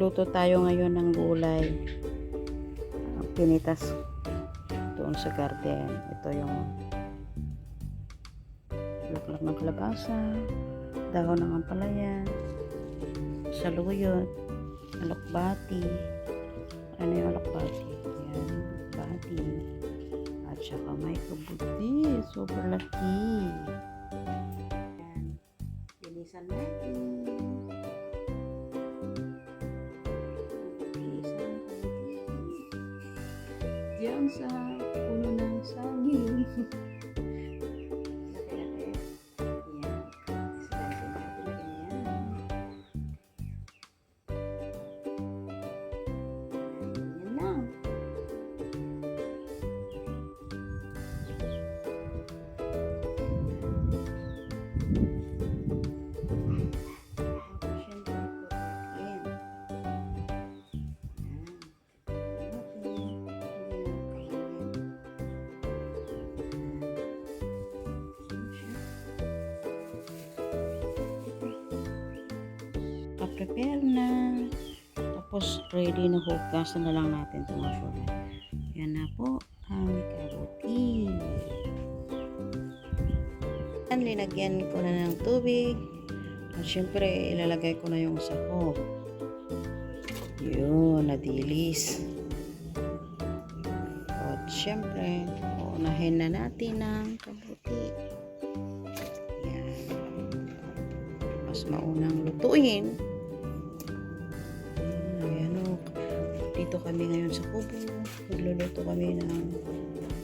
Magluto tayo ngayon ng gulay. Ang Pinitas doon sa garden. Ito yung laklak ng kalabasa, dahon ng ampalaya, saluyot, alokbati. Ano yung alokbati? Yan, alokbati. At saka may kabuti. Super laki. Diyan sa puno ng saging. Pa-prepare na. Tapos, ready na hugasan na lang natin itong sugar. Yan na po ang kabuti. Yan, linagyan ko na ng tubig. At syempre, ilalagay ko na yung sahog. Yun, nadilis. At syempre, uunahin na natin ng kabuti. Yan. Mas maunang lutuin. Dito kami ngayon sa kubo. Nagluluto kami ng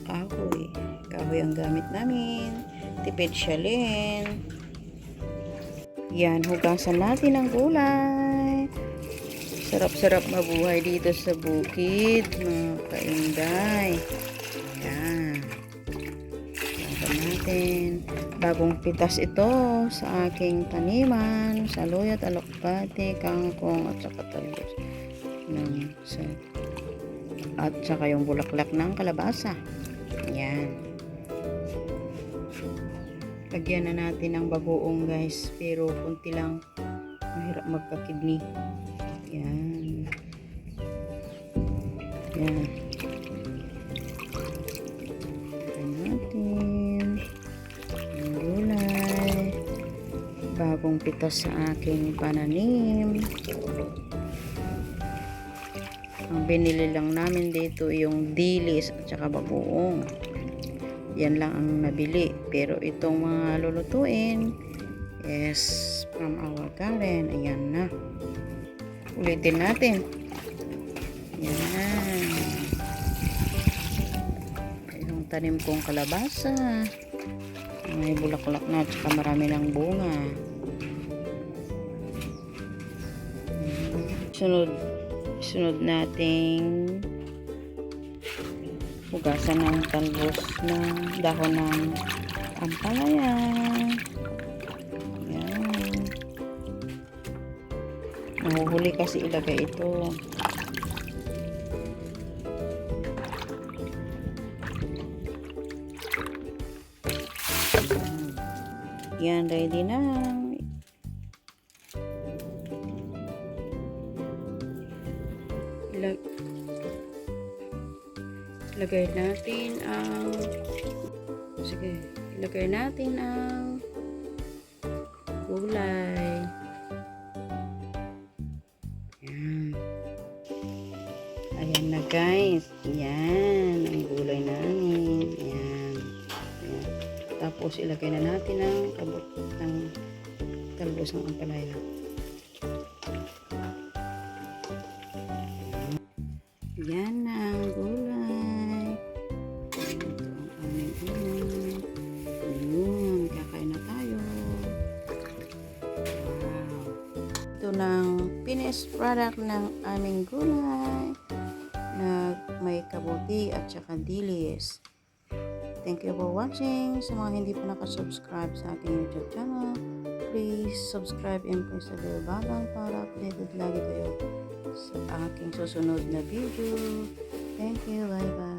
kahoy. Kahoy ang gamit namin. Tipid siya rin. Yan, hugasan natin ang gulay. Sarap-sarap mabuhay dito sa bukid, mga kainday. Yan. Hugasan natin. Bagong pitas ito sa aking taniman. Saluyot, alokbate, kangkong, at saka talbos. Ng, sa, at saka yung bulaklak ng kalabasa. Yan. Lagyan na natin ng bagoong guys. Pero kunti lang. Mahirap magkakidney. Yan. Yan. Lagyan natin. Ang gulay. Bagong pitas sa aking pananim. Ang binili lang namin dito yung dilis at saka bagoong. Yan lang ang nabili. Pero itong mga lulutuin is from our garden. Ayan na. Ulitin natin. Yan. Yung tanim kong kalabasa. May bulaklak na at saka marami ng bunga. Sunod, sunod nating hugasan ng talbos ng dahon ng ampalaya. Yan. Nahuhuli kasi ilagay ito. Yan, ready na. Ilag ilagay natin ang sige, ilagay natin ang gulay. Yan. Ayan na guys. Yan ang gulay namin. Yan. Yan. Tapos ilagay na natin ang kabot ng talbos ng ampalaya. Yan na ang gulay. Ito ang aming ulam. Ayun, kakain na tayo. Wow. Ito ng finished product ng aming gulay na may kabuti at saka dilis. Thank you for watching. Sa mga hindi pa nakasubscribe sa aking YouTube channel, please subscribe and press the bell button para updated lagi kayo sa aking susunod na video. Thank you. Bye-bye.